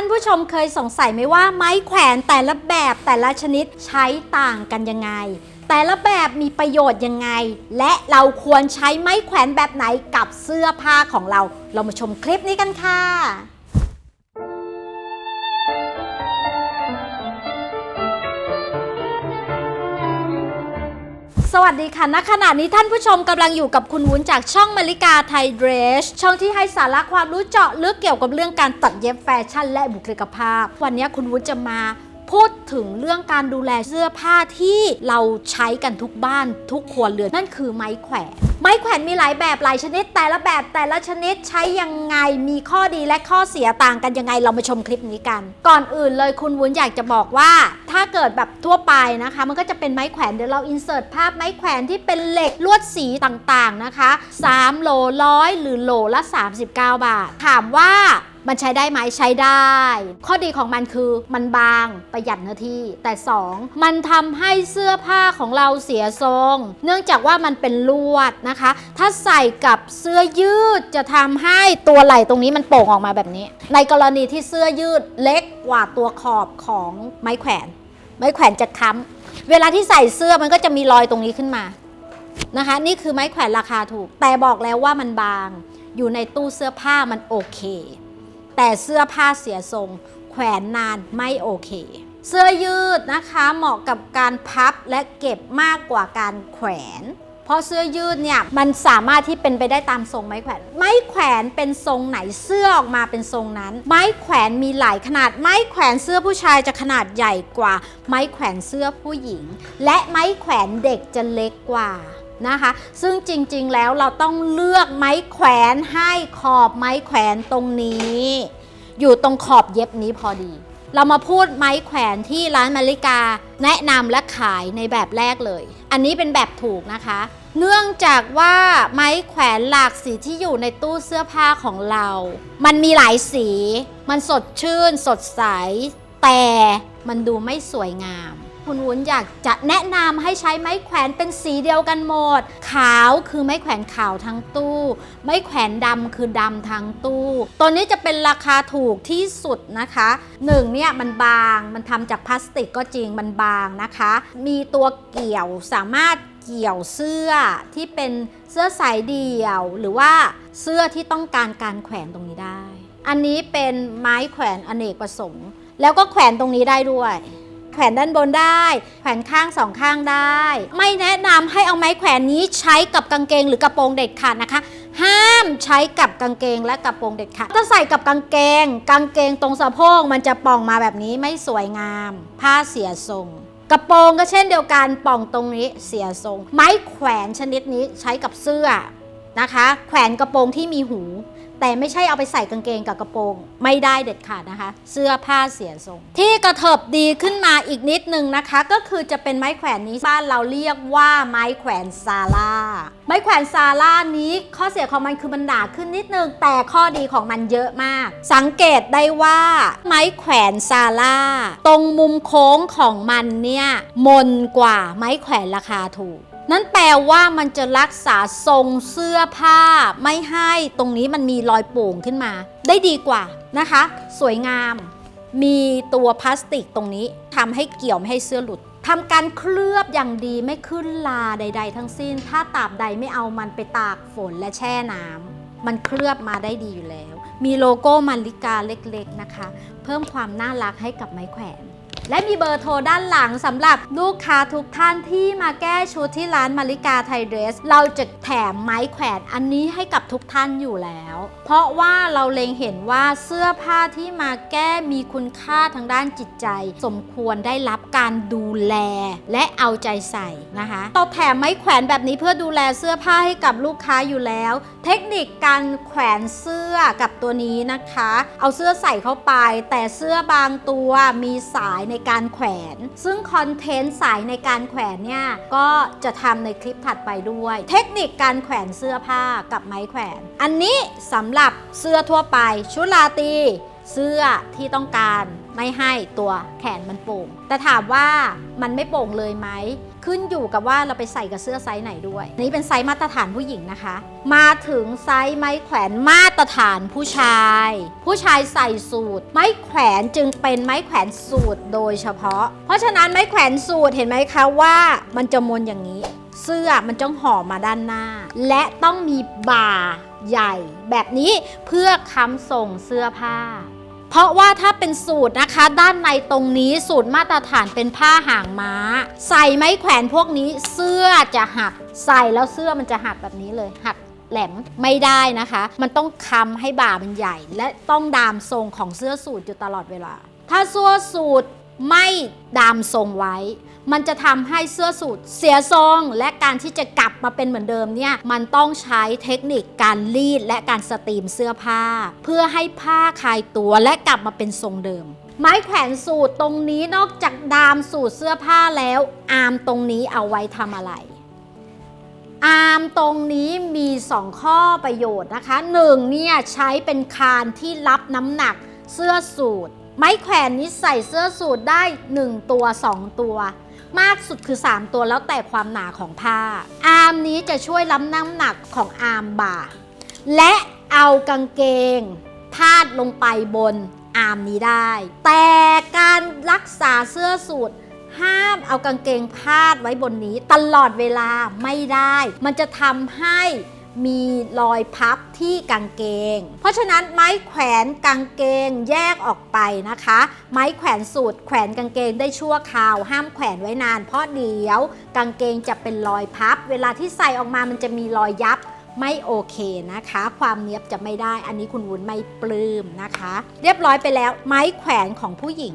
ท่านผู้ชมเคยสงสัยไหมว่าไม้แขวนแต่ละแบบแต่ละชนิดใช้ต่างกันยังไง แต่ละแบบมีประโยชน์ยังไง และเราควรใช้ไม้แขวนแบบไหนกับเสื้อผ้าของเรา เรามาชมคลิปนี้กันค่ะ วัสดีค่ะณขณะนี้ท่านผู้ชมกำลังอยู่กับคุณวุ้นจากช่องมาริกาไทยเดรส ช่องที่ให้สาระความรู้เจาะลึกเกี่ยวกับเรื่องการตัดเย็บแฟชั่นและบุคลิกภาพ วันนี้คุณวุ้นจะมา พูดถึงเรื่องการดูแลเสื้อผ้าที่เราใช้กันทุกบ้านทุกครัวเรือนนั่นคือไม้แขวนไม้แขวนมีหลายแบบหลายชนิด แต่ละแบบแต่ละชนิดใช้ยังไงมีข้อดีและข้อเสียต่างกันยังไงเรามาชมคลิปนี้กัน ก่อนอื่นเลยคุณวุ้นอยากจะบอกว่า ถ้าเกิดแบบทั่วไปนะคะ มันก็จะเป็นไม้แขวนเดี๋ยวเราอินเสิร์ตภาพไม้แขวนที่เป็นเหล็กลวดสีต่างๆนะคะ3โลร้อยหรือโลละ 39 บาท ถามว่า มันใช้ได้ไหมใช้ได้ ข้อดีของมันคือมันบางประหยัดเนื้อที่ แต่ 2 มันทำให้เสื้อผ้าของเราเสียทรง เนื่องจากว่ามันเป็นลวดนะคะ ถ้าใส่กับเสื้อยืดจะทำให้ตัวไหล่ตรงนี้มันโป่งออกมาแบบนี้ ในกรณีที่เสื้อยืดเล็กกว่าตัวขอบของไม้แขวน ไม้แขวนจะค้ำเวลาที่ใส่เสื้อมันก็จะมีรอยตรงนี้ขึ้นมานะคะ นี่คือไม้แขวนราคาถูก แต่บอกแล้วว่ามันบาง อยู่ในตู้เสื้อผ้ามันโอเค แต่เสื้อผ้าเสียทรง แขวนนานไม่โอเค เสื้อยืดนะคะเหมาะกับการพับและเก็บมากกว่าการแขวน เพราะเสื้อยืดเนี่ยมันสามารถที่เป็นไปได้ตามทรงไม้แขวน ไม้แขวนเป็นทรงไหนเสื้อออกมาเป็นทรงนั้น ไม้แขวนมีหลายขนาด ไม้แขวนเสื้อผู้ชายจะขนาดใหญ่กว่า ไม้แขวนเสื้อผู้หญิง และไม้แขวนเด็กจะเล็กกว่า นะคะ ซึ่งจริงๆแล้วเราต้องเลือกไม้แขวนให้ขอบไม้แขวนตรงนี้ อยู่ตรงขอบเย็บนี้พอดี เรามาพูดไม้แขวนที่ร้านมาริกา แนะนำและขายในแบบแรกเลย อันนี้เป็นแบบถูกนะคะ เนื่องจากว่าไม้แขวนหลากสีที่อยู่ในตู้เสื้อผ้าของเรา มันมีหลายสี มันสดชื่น สดใส แต่มันดูไม่สวยงาม คุณวุ้นอยากจะแนะนำให้ใช้ไม้แขวนเป็นสีเดียวกันหมด ขาวคือไม้แขวนขาวทั้งตู้ ไม้แขวนดำคือดำทั้งตู้ตัวนี้จะเป็นราคาถูกที่สุดนะคะหนึ่งเนี่ยมันบางมันทำจากพลาสติกก็จริงมันบางนะคะ มีตัวเกี่ยวสามารถเกี่ยวเสื้อที่เป็นเสื้อสายเดี่ยว หรือว่าเสื้อที่ต้องการการแขวนตรงนี้ได้ อันนี้เป็นไม้แขวนอเนกประสงค์ แล้วก็แขวนตรงนี้ได้ด้วย แขวนด้านบนได้ แขวนข้างสองข้างได้ ไม่แนะนำให้เอาไม้แขวนนี้ใช้กับกางเกงหรือกระโปรงเด็ดขาดนะคะ ห้ามใช้กับกางเกงและกระโปรงเด็ดขาดถ้าใส่กับกางเกง กางเกงตรงสะโพกมันจะป่องมาแบบนี้ไม่สวยงาม ผ้าเสียทรงกระโปรงก็เช่นเดียวกันป่องตรงนี้เสียทรง ไม้แขวนชนิดนี้ใช้กับเสื้อนะคะ แขวนกระโปรงที่มีหู แต่ไม่ใช่เอาไปใส่กางเกงกับกระโปรง ไม่ได้เด็ดขาดนะคะ เสื้อผ้าเสียทรง ที่กระเถิบดีขึ้นมาอีกนิดนึงนะคะ ก็คือจะเป็นไม้แขวนนี้บ้านเราเรียกว่าไม้แขวนซาร่าไม้แขวนซาร่านี้ข้อเสียของมันคือมันหนาขึ้นนิดนึง แต่ข้อดีของมันเยอะมาก สังเกตได้ว่าไม้แขวนซาร่าตรงมุมโค้งของมันเนี่ยมนกว่าไม้แขวนราคาถูก นั่นแปลว่ามันจะรักษาทรงเสื้อผ้า ไม่ให้ตรงนี้มันมีรอยโป่งขึ้นมา ได้ดีกว่านะคะ สวยงาม มีตัวพลาสติกตรงนี้ทำให้เกี่ยวไม่ให้เสื้อหลุดทำการเคลือบอย่างดีไม่ขึ้นลาใด ๆ ทั้งสิ้น ถ้าตาบใดไม่เอามันไปตากฝนและแช่น้ำมันเคลือบมาได้ดีอยู่แล้ว มีโลโก้มาริกาเล็กๆนะคะ เพิ่มความน่ารักให้กับไม้แขวน และมีเบอร์โทรด้านหลังสำหรับลูกค้าทุกท่านที่มาแก้ชุดที่ร้านมาริกาไทยเดรส เราจะแถมไม้แขวนอันนี้ให้กับทุกท่านอยู่แล้ว เพราะว่าเราเล็งเห็นว่าเสื้อผ้าที่มาแก้มีคุณค่าทางด้านจิตใจ สมควรได้รับการดูแลและเอาใจใส่นะคะเราแถมไม้แขวนแบบนี้เพื่อดูแลเสื้อผ้าให้กับลูกค้าอยู่แล้ว เทคนิคการแขวนเสื้อกับตัวนี้นะคะ เอาเสื้อใส่เข้าไป แต่เสื้อบางตัวมีสายในการแขวน ซึ่งคอนเทนต์สายในการแขวนเนี่ยก็จะทำในคลิปถัดไปด้วย เทคนิคการแขวนเสื้อผ้ากับไม้แขวน อันนี้สำหรับเสื้อทั่วไป ชุดลาตรีเสื้อที่ต้องการไม่ให้ตัวแขนมันโป่ง แต่ถามว่ามันไม่โป่งเลยไหม ขึ้นอยู่กับว่าเราไปใส่กับเสื้อไซส์ไหนด้วย นี่เป็นไซส์มาตรฐานผู้หญิงนะคะ มาถึงไซส์ไม้แขวนมาตรฐานผู้ชาย ผู้ชายใส่สูตร ไม้แขวนจึงเป็นไม้แขวนสูตรโดยเฉพาะ เพราะฉะนั้นไม้แขวนสูตรเห็นไหมคะว่ามันจะมนอย่างนี้ เสื้อมันต้องห่อมาด้านหน้า และต้องมีบ่าใหญ่ แบบนี้เพื่อค้ำส่งเสื้อผ้า เพราะว่าถ้าเป็นสูตรนะคะ ด้านในตรงนี้สูตรมาตรฐานเป็นผ้าหางม้า ใส่ไม้แขวนพวกนี้เสื้อจะหัก ใส่แล้วเสื้อมันจะหักแบบนี้เลยหักแหลมไม่ได้นะคะ มันต้องค้ำให้บ่ามันใหญ่ และต้องดามทรงของเสื้อสูทอยู่ตลอดเวลา ถ้าเสื้อสูทไม่ดามทรงไว้ มันจะทำให้เสื้อสูทเสียทรงและการที่จะกลับมาเป็นเหมือนเดิมเนี่ยมันต้องใช้เทคนิคการรีดและการสตรีมเสื้อผ้า เพื่อให้ผ้าคลายตัวและกลับมาเป็นทรงเดิมไม้แขวนสูตรตรงนี้นอกจากดามสูตรเสื้อผ้าแล้ว อาร์มตรงนี้เอาไว้ทำอะไร อาร์มตรงนี้มี 2 ข้อประโยชน์นะคะ 1 เนี่ยใช้เป็นคานที่รับน้ำหนักเสื้อสูทไม้แขวนนี้ใส่เสื้อสูทได้ 1 ตัว 2 ตัว มากสุดคือ 3 ตัวแล้วแต่ความหนาของผ้า อาร์มนี้จะช่วยรับน้ำหนักของอาร์มบ่า และเอากางเกง พาดลงไปบนอาร์มนี้ได้ แต่การรักษาเสื้อสูทห้ามเอากางเกงพาดไว้บนนี้ตลอดเวลาไม่ได้ มันจะทำให้ มีรอยพับที่กางเกง เพราะฉะนั้นไม้แขวนกางเกงแยกออกไปนะคะ ไม้แขวนสูตรแขวนกางเกงได้ชั่วคราว ห้ามแขวนไว้นาน เพราะเดี๋ยวกางเกงจะเป็นรอยพับ เวลาที่ใส่ออกมามันจะมีรอยยับไม่โอเคนะคะ ความเนี้ยบจะไม่ได้ อันนี้คุณวุ้นไม่ปลื้มนะคะ เรียบร้อยไปแล้วไม้แขวนของผู้หญิง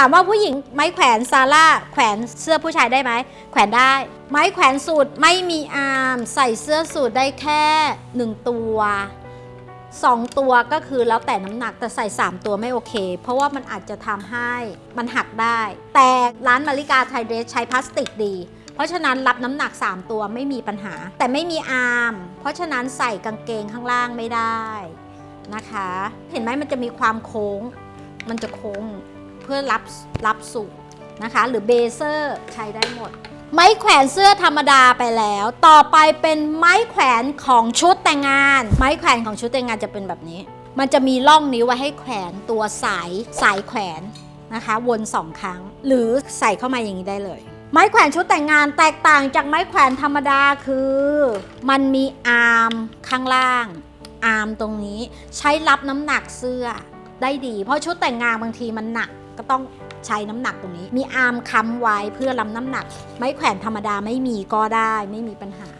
ถามว่าผู้หญิงไม้แขวนซาร่าแขวนเสื้อผู้ชายได้ไหมแขวนได้ ไม้แขวนสูตรไม่มีอาร์มใส่เสื้อสูตรได้แค่ 1 ตัว 2 ตัวก็คือแล้วแต่น้ำหนักแต่ใส่ 3 ตัวไม่โอเค เพราะว่ามันอาจจะทำให้มันหักได้ แต่ร้านมาริกาไทยเดรสใช้พลาสติกดีเพราะฉะนั้นรับน้ำหนัก 3 ตัวไม่มีปัญหา แต่ไม่มีอาร์มเพราะฉะนั้นใส่กางเกงข้างล่างไม่ได้นะคะ เห็นไหมมันจะมีความโค้ง มันจะโค้ง พื่อรับรับสูตรนะคะ หรือเบเซอร์ใช้ได้หมด ไม้แขวนเสื้อธรรมดาไปแล้ว ต่อไปเป็นไม้แขวนของชุดแต่งงาน ไม้แขวนของชุดแต่งงานจะเป็นแบบนี้ มันจะมีร่องนิ้วไว้ให้แขวนตัวสายสายแขวนนะคะ วนสองครั้ง หรือใส่เข้ามาอย่างนี้ได้เลย ไม้แขวนชุดแต่งงานแตกต่างจากไม้แขวนธรรมดาคือ มันมีอาร์มข้างล่างอาร์มตรงนี้ใช้รับน้ำหนักเสื้อได้ดี เพราะชุดแต่งงานบางทีมันหนัก ก็ต้องใช้น้ำหนักตรงนี้ มีอาร์มค้ำไว้เพื่อรับน้ำหนัก ไม้แขวนธรรมดาไม่มีก็ได้ไม่มีปัญหา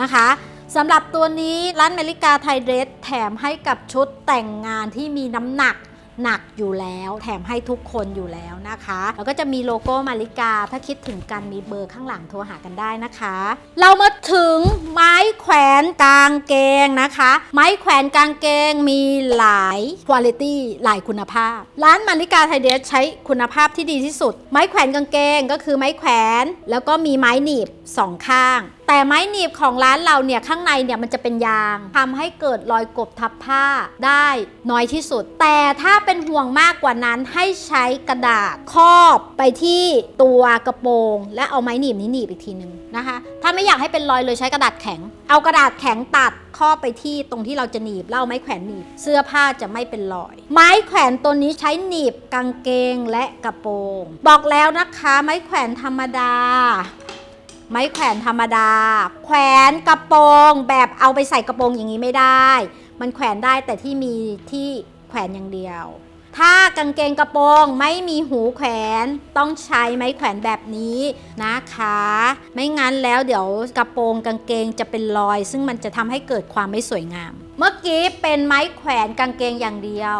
นะคะสำหรับตัวนี้ร้านเมริกาไทยเดรสแถมให้กับชุดแต่งงานที่มีน้ำหนักหนักอยู่แล้ว แถมให้ทุกคนอยู่แล้วนะคะ แล้วก็จะมีโลโก้มาริกา ถ้าคิดถึงกันมีเบอร์ข้างหลังโทรหากันได้นะคะ เรามาถึงไม้ วนกางเกงนะคะ ไม้แขวนกางเกงมีหลายคุณภาพหลายคุณภาพ ร้านมาริกาไทยเดรสใช้คุณภาพที่ดีที่สุด ไม้แขวนกางเกงก็คือไม้แขวน แล้วก็มีไม้หนีบสองข้าง แต่ไม้หนีบของร้านเราเนี่ยข้างในเนี่ยมันจะเป็นยางทำให้เกิดรอยกบทับผ้าได้น้อยที่สุด แต่ถ้าเป็นห่วงมากกว่านั้นให้ใช้กระดาษครอบไปที่ตัวกระโปรง และเอาไม้หนีบนี้หนีบอีกทีนึงนะคะ ถ้าไม่อยากให้เป็นรอยเลยใช้กระดาษแข็ง เอากระดาษแข็งตัดครอบไปที่ตรงที่เราจะหนีบแล้วเอาไม้แขวนหนีบ เสื้อผ้าจะไม่เป็นรอย ไม้แขวนตัวนี้ใช้หนีบกางเกงและกระโปรง บอกแล้วนะคะไม้แขวนธรรมดา ไม้แขวนธรรมดา แขวนกระโปรงแบบเอาไปใส่กระโปรงอย่างนี้ไม่ได้ มันแขวนได้แต่ที่มีที่แขวนอย่างเดียว ถ้ากางเกงกระโปรงไม่มีหูแขวนต้องใช้ไม้แขวนแบบนี้นะคะ ไม่งั้นแล้วเดี๋ยวกระโปรงกางเกงจะเป็นรอย ซึ่งมันจะทำให้เกิดความไม่สวยงาม เมื่อกี้เป็นไม้แขวนกางเกงอย่างเดียว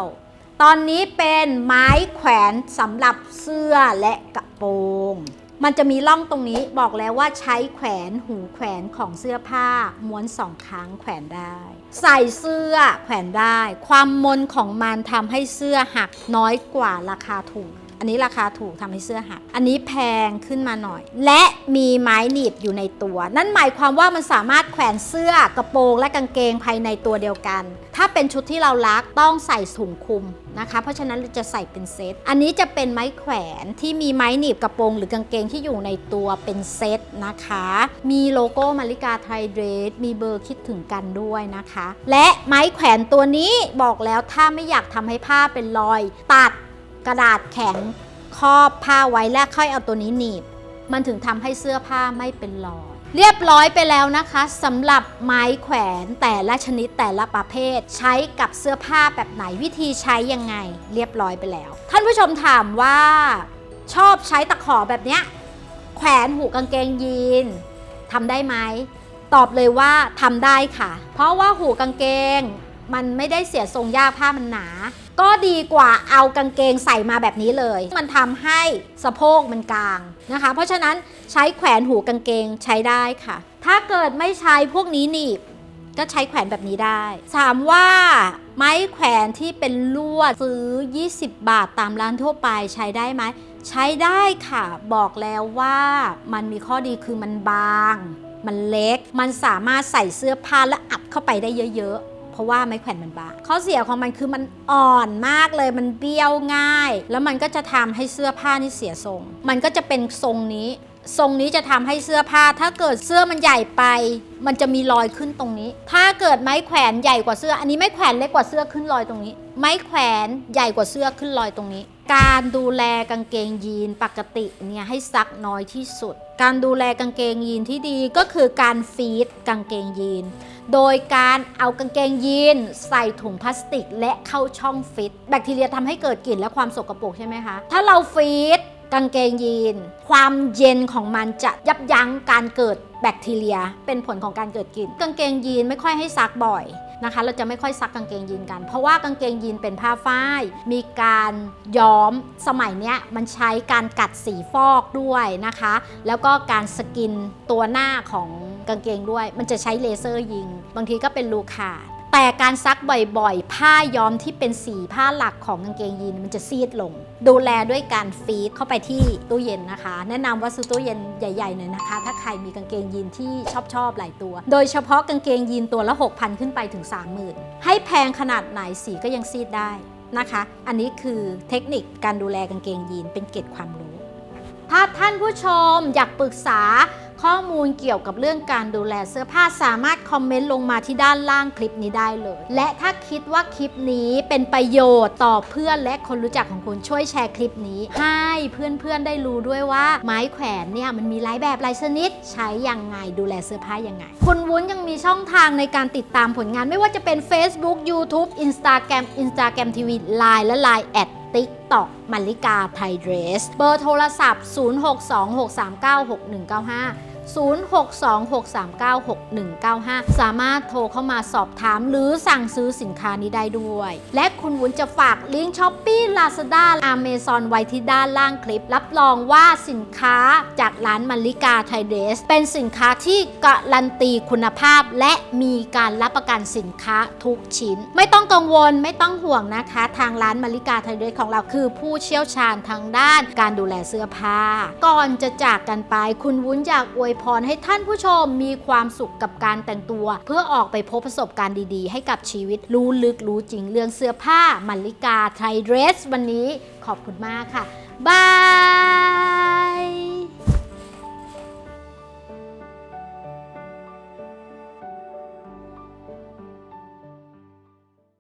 ตอนนี้เป็นไม้แขวนสำหรับเสื้อและกระโปรง มันจะมีร่องตรงนี้บอกแล้วว่าใช้แขวนหูแขวนของเสื้อผ้า ม้วนสองครั้งแขวนได้ ใส่เสื้อแขวนได้ ความมนของมันทำให้เสื้อหักน้อยกว่าราคาถูก อันนี้ราคาถูกทำให้เสื้อหัก อันนี้แพงขึ้นมาหน่อย และมีไม้หนีบอยู่ในตัว นั่นหมายความว่ามันสามารถแขวนเสื้อกระโปรงและกางเกงภายในตัวเดียวกัน ถ้าเป็นชุดที่เรารักต้องใส่ถุงคลุมนะคะ เพราะฉะนั้นจะใส่เป็นเซต อันนี้จะเป็นไม้แขวนที่มีไม้หนีบกระโปรงหรือกางเกงที่อยู่ในตัวเป็นเซตนะคะ มีโลโก้มาริกาไทยเดรส มีเบอร์คิดถึงกันด้วยนะคะ และไม้แขวนตัวนี้บอกแล้วถ้าไม่อยากทำให้ผ้าเป็นรอยตัด กระดาษแข็งครอบผ้าไว้แล้วค่อยเอาตัวนี้หนีบ มันถึงทำให้เสื้อผ้าไม่เป็นรอยเรียบร้อยไปแล้วนะคะสำหรับไม้แขวนแต่ละชนิดแต่ละประเภท ใช้กับเสื้อผ้าแบบไหนวิธีใช้ยังไง เรียบร้อยไปแล้ว ท่านผู้ชมถามว่า ชอบใช้ตะขอแบบเนี้ยแขวนหูกางเกงยีนทำได้ไหมตอบเลยว่าทำได้ค่ะ เพราะว่าหูกางเกง มันไม่ได้เสียทรงยากผ้ามันหนา ก็ดีกว่าเอากางเกงใส่มาแบบนี้เลย มันทำให้สะโพกมันกลางนะคะ เพราะฉะนั้นใช้แขวนหูกางเกงใช้ได้ค่ะ ถ้าเกิดไม่ใช้พวกนี้หนีบก็ใช้แขวนแบบนี้ได้ถามว่าไม้แขวนที่เป็นลวดซื้อ 20 บาทตามร้านทั่วไปใช้ได้ไหม ใช้ได้ค่ะ บอกแล้วว่ามันมีข้อดีคือมันบาง มันเล็ก มันสามารถใส่เสื้อผ้าและอัดเข้าไปได้เยอะๆ เพราะว่าไม้แขวนมันบางข้อเสียของมันคือมันอ่อนมากเลยมันเบี้ยวง่าย แล้วมันก็จะทำให้เสื้อผ้านี่เสียทรง มันก็จะเป็นทรงนี้ ทรงนี้จะทำให้เสื้อผ้า ถ้าเกิดเสื้อมันใหญ่ไป มันจะมีรอยขึ้นตรงนี้ ถ้าเกิดไม้แขวนใหญ่กว่าเสื้อ อันนี้ไม้แขวนเล็กกว่าเสื้อขึ้นรอยตรงนี้ ไม้แขวนใหญ่กว่าเสื้อขึ้นรอยตรงนี้ การดูแลกางเกงยีนปกติเนี่ยให้ซักน้อยที่สุด การดูแลกางเกงยีนที่ดีก็คือการฟีดกางเกงยีน โดยการเอากางเกงยีนใส่ถุงพลาสติก และเข้าช่องฟิต แบคทีเรียทำให้เกิดกลิ่นและความสกปรกใช่ไหมคะ ถ้าเราฟีดกางเกงยีน ความเย็นของมันจะยับยั้งการเกิดแบคทีเรีย เป็นผลของการเกิดกลิ่น กางเกงยีนไม่ค่อยให้ซักบ่อย นะคะ เราจะไม่ค่อยซักกางเกงยีนกัน เพราะว่ากางเกงยีนเป็นผ้าฝ้าย มีการย้อมสมัยเนี้ยมันใช้การกัดสีฟอกด้วยนะคะ แล้วก็การสกินตัวหน้าของกางเกงด้วย มันจะใช้เลเซอร์ยิง บางทีก็เป็นรูขาด แต่การซักบ่อยๆ ผ้าย้อมที่เป็นสีผ้าหลักของกางเกงยีนมันจะซีดลง ดูแลด้วยการฟีดเข้าไปที่ตู้เย็นนะคะ แนะนำว่าซื้อตู้เย็นใหญ่ๆหน่อยนะคะ ถ้าใครมีกางเกงยีนที่ชอบๆหลายตัว โดยเฉพาะกางเกงยีนตัวละ 6,000 ขึ้นไปถึง 30,000 ให้แพงขนาดไหนสีก็ยังซีดได้นะคะ อันนี้คือเทคนิคการดูแลกางเกงยีนเป็นเกร็ดความรู้ ถ้าท่านผู้ชมอยากปรึกษา ข้อมูลเกี่ยวกับเรื่องการดูแลเสื้อผ้าสามารถคอมเมนต์ลงมาที่ด้านล่างคลิปนี้ได้เลย และถ้าคิดว่าคลิปนี้เป็นประโยชน์ต่อเพื่อนและคนรู้จักของคุณช่วยแชร์คลิปนี้ ให้เพื่อนๆได้รู้ด้วยว่า ไม้แขวนเนี่ยมันมีหลายแบบหลายชนิด ใช้ยังไงดูแลเสื้อผ้ายังไง คุณวุ้นยังมีช่องทางในการติดตามผลงานไม่ว่าจะเป็น Facebook YouTube Instagram Instagram TV Line และ Line แอด ติ๊กต็อกมาริกาไทยเดรส เบอร์โทรศัพท์ 0626396195 0626396195 สามารถโทรเข้ามาสอบถามหรือสั่งซื้อสินค้านี้ได้ด้วย และคุณวุ้นจะฝากลิงก์ช้อปปี้ลาซาด้าอเมซอนไว้ที่ด้านล่างคลิป รับรองว่าสินค้าจากร้านมาริกาไทยเดส เป็นสินค้าที่การันตีคุณภาพ และมีการรับประกันสินค้าทุกชิ้น ไม่ต้องกังวลไม่ต้องห่วงนะคะ ทางร้านมาริกาไทยเดสของเราคือผู้เชี่ยวชาญทางด้านการดูแลเสื้อผ้า ก่อนจะจากกันไปคุณวุ้นอยากอวยพรให้ท่านผู้ชมมีความสุขกับการแต่งตัว เพื่อออกไปพบประสบการณ์ดีๆ ให้กับชีวิตรู้ลึกรู้จริงเรื่องเสื้อผ้ามัลลิกาไทยเดรส วันนี้ขอบคุณมากค่ะบาย